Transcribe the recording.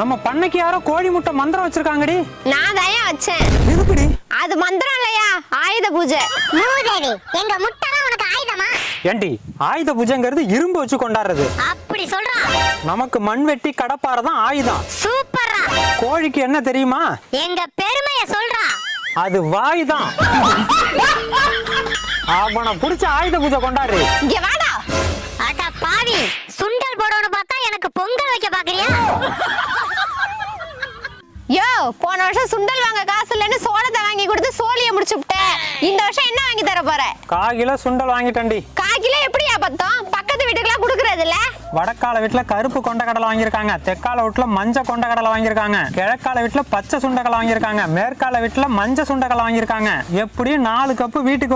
நம்ம பண்ணைக்கு யாரோ கோழி முட்டை மந்திரம் வச்சிருக்காங்கடி. நான் தான் வச்சேன். எதுக்குடி? அது மந்திரம் இல்லையா? ஆயுத பூஜை. மூதேவி எங்க முட்டை தான் உனக்கு ஆயுதமா? ஏண்டி ஆயுத பூஜைங்கிறது இரும்பு வச்சு கொண்டாடுறது. அப்படி சொல்றா. நமக்கு மண்வெட்டி கடப்பாறை தான் ஆயுதம். சூப்பரா கோழிக்கு என்ன தெரியுமா? எங்க பெருமைய சொல்றா. அது வாய் தான். அவனை பிடிச்ச ஆயுத பூஜை கொண்டாடு இங்க வாடா. அட பாவி சுண்டல் போடணும் பார்த்தா எனக்கு பொங்கல் வைக்க பாக்குறியா? போன வருஷம் சுண்டல் வாங்க காசு இல்லைன்னு சோளத்தை வாங்கி கொடுத்து சோழியை முடிச்சு விட்டேன் இந்த வருஷம் என்ன வாங்கி தர போற? கால் கிலோ சுண்டல் வாங்கிட்டேன்டி. கால் கிலோ எப்படியா பத்தம்? பக்கத்து வீட்டுக்குலாம் கொடுக்கறது இல்ல வடக்கால வீட்டுல கருப்பு கொண்டக்கடலை வாங்கியிருக்காங்க. தெற்கால வீட்டுல மஞ்ச கொண்டக்கடலை வாங்கியிருக்காங்க. கிழக்கால வீட்டுல பச்சை சுண்டக்கடலை வாங்கியிருக்காங்க. மேற்கால வீட்டுல மஞ்ச சுண்டக்கடலை வாங்கியிருக்காங்க. எப்படியும் நாலு கப்பு வீட்டுக்கு